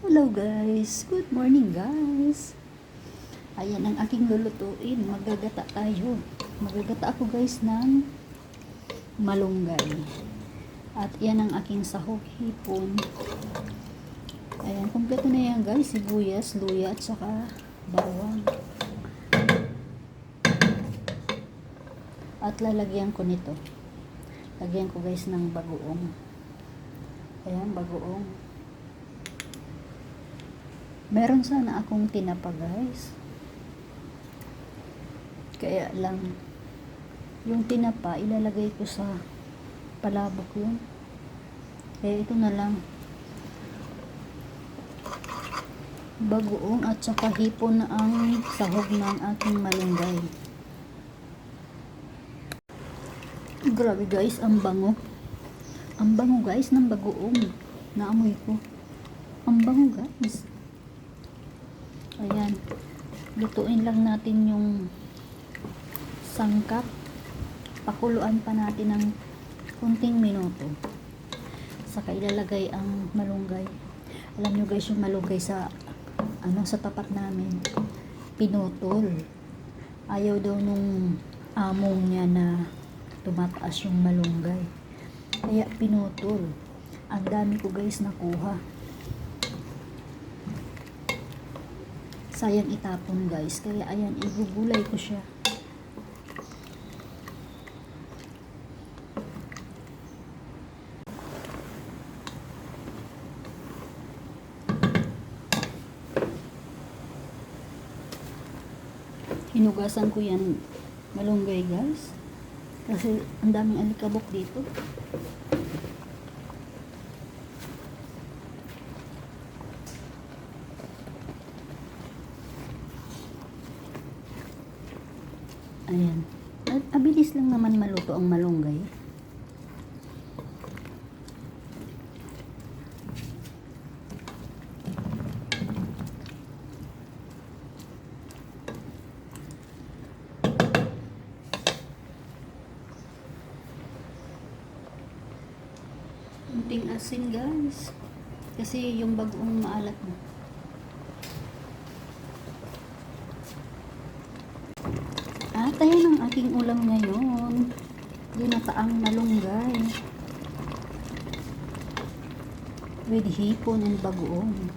Hello guys! Good morning guys! Ayan ang aking lulutuin. Magagata tayo. Magagata ako guys ng malunggay. At yan ang aking sahog hipon. Ayan, kompleto na yan guys. Sibuyas, luya at saka bawang. At lalagyan ko nito. Lagyan ko guys ng bagoong. Ayan, bagoong. Meron sana akong tinapa guys. Kaya lang, yung tinapa, ilalagay ko sa palabok yun. Kaya ito na lang. Bagoong at saka hipon na ang sahog ng aking malunggay. Grabe guys, ang bango. Ang bango guys ng bagoong. Naamoy ko. Ang bango guys. Ayan. Lutuin lang natin yung sangkap. Pakuluan pa natin ng kunting minuto. Saka ilalagay ang malunggay. Alam nyo guys yung malunggay sa ano sa tapat namin. Pinutol. Ayaw daw nung among niya na tumataas yung malunggay. Kaya pinutol. Ang dami ko guys nakuha. Sayang itapon guys. Kaya ayan, igugulay ko siya. Hinugasan ko yan malunggay guys. Kasi ang daming alikabok dito. Ayan. Abilis lang naman maluto ang malunggay. Kunting asin guys. Kasi yung bagong maalat mo. At ayan ang aking ulam ngayon. Ginataang malunggay. With hipon and bagoong.